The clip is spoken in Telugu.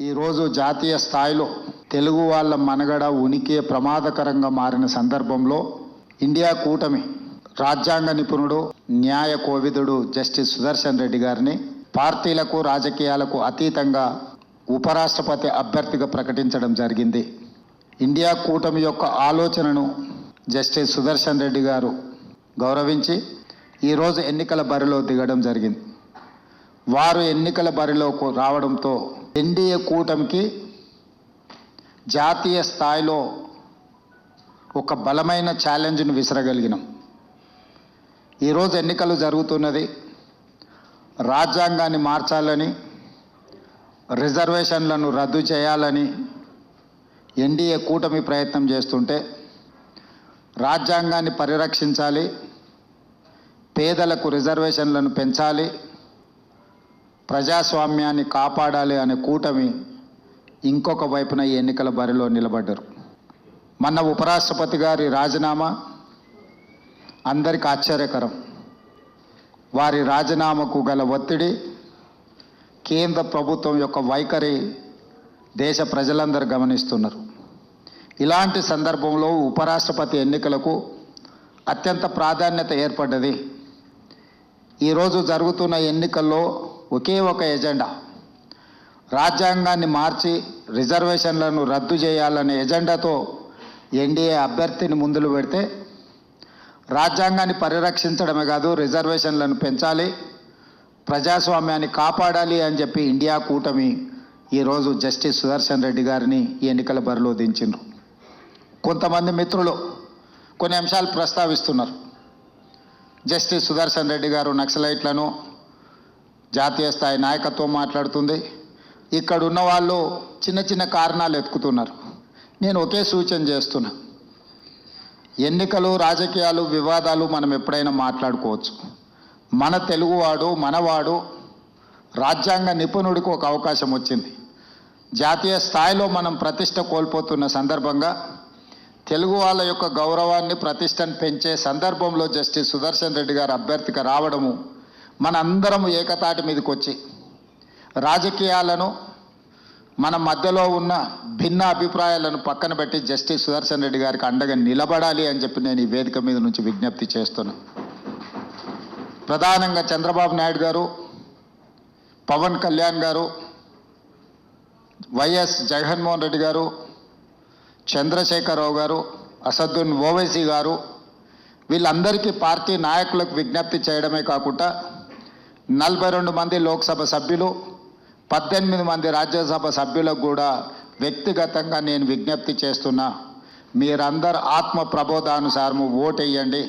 ఈరోజు జాతీయ స్థాయిలో తెలుగు వాళ్ళ మనగడ ఉనికి ప్రమాదకరంగా మారిన సందర్భంలో ఇండియా కూటమి రాజ్యాంగ నిపుణుడు న్యాయ కోవిదుడు జస్టిస్ సుదర్శన్ రెడ్డి గారిని పార్టీలకు రాజకీయాలకు అతీతంగా ఉపరాష్ట్రపతి అభ్యర్థిగా ప్రకటించడం జరిగింది. ఇండియా కూటమి యొక్క ఆలోచనను జస్టిస్ సుదర్శన్ రెడ్డి గారు గౌరవించి ఈరోజు ఎన్నికల బరిలో దిగడం జరిగింది. వారు ఎన్నికల బరిలోకి రావడంతో ఎన్డీఏ కూటమికి జాతీయ స్థాయిలో ఒక బలమైన ఛాలెంజ్ను విసరగలిగినాం. ఈరోజు ఎన్నికలు జరుగుతున్నది. రాజ్యాంగాన్ని మార్చాలని రిజర్వేషన్లను రద్దు చేయాలని ఎన్డీఏ కూటమి ప్రయత్నం చేస్తుంటే రాజ్యాంగాన్ని పరిరక్షించాలి పేదలకు రిజర్వేషన్లను పెంచాలి ప్రజాస్వామ్యాన్ని కాపాడాలి అనే కూటమి ఇంకొక వైపున ఈ ఎన్నికల బరిలో నిలబడ్డారు. మన ఉపరాష్ట్రపతి గారి రాజీనామా అందరికి ఆశ్చర్యకరం. వారి రాజీనామాకు గల ఒత్తిడి కేంద్ర ప్రభుత్వం యొక్క వైఖరి దేశ ప్రజలందరూ గమనిస్తున్నారు. ఇలాంటి సందర్భంలో ఉపరాష్ట్రపతి ఎన్నికలకు అత్యంత ప్రాధాన్యత ఏర్పడ్డది. ఈరోజు జరుగుతున్న ఎన్నికల్లో ఒకే ఒక ఎజెండా. రాజ్యాంగాన్ని మార్చి రిజర్వేషన్లను రద్దు చేయాలనే ఎజెండాతో ఎన్డీఏ అభ్యర్థిని ముందులు పెడితే రాజ్యాంగాన్ని పరిరక్షించడమే కాదు రిజర్వేషన్లను పెంచాలి ప్రజాస్వామ్యాన్ని కాపాడాలి అని చెప్పి ఇండియా కూటమి ఈరోజు జస్టిస్ సుదర్శన్ రెడ్డి గారిని ఈ ఎన్నికల బరిలో దించిండ్రు. కొంతమంది మిత్రులు కొన్ని అంశాలు ప్రస్తావిస్తున్నారు. జస్టిస్ సుదర్శన్ రెడ్డి గారు నక్సలైట్లను జాతీయ స్థాయి నాయకత్వం మాట్లాడుతుంది. ఇక్కడ ఉన్న వాళ్ళు చిన్న చిన్న కారణాలు ఎత్తుకుతున్నారు. నేను ఒకే సూచన చేస్తున్నా. ఎన్నికలు రాజకీయాలు వివాదాలు మనం ఎప్పుడైనా మాట్లాడుకోవచ్చు. మన తెలుగువాడు మనవాడు రాజ్యాంగ నిపుణుడికి ఒక అవకాశం వచ్చింది. జాతీయ స్థాయిలో మనం ప్రతిష్ట కోల్పోతున్న సందర్భంగా తెలుగు వాళ్ళ యొక్క గౌరవాన్ని ప్రతిష్టను పెంచే సందర్భంలో జస్టిస్ సుదర్శన్ రెడ్డి గారు అభ్యర్థిగా రావడము మన అందరం ఏకతాటి మీదకి వచ్చి రాజకీయాలను మన మధ్యలో ఉన్న భిన్న అభిప్రాయాలను పక్కన పెట్టి జస్టిస్ సుదర్శన్ రెడ్డి గారికి అండగా నిలబడాలి అని చెప్పి నేను ఈ వేదిక మీద నుంచి విజ్ఞప్తి చేస్తున్నా. ప్రధానంగా చంద్రబాబు నాయుడు గారు పవన్ కళ్యాణ్ గారు వైఎస్ జగన్మోహన్ రెడ్డి గారు చంద్రశేఖరరావు గారు అసదుద్దీన్ ఓవైసీ గారు వీళ్ళందరికీ పార్టీ నాయకులకు విజ్ఞప్తి చేయడమే కాకుండా నలభై రెండు మంది లోక్సభ సభ్యులు పద్దెనిమిది మంది రాజ్యసభ సభ్యులకు కూడా వ్యక్తిగతంగా నేను విజ్ఞప్తి చేస్తున్నా మీరందరు ఆత్మ ప్రబోధానుసారము ఓటేయండి.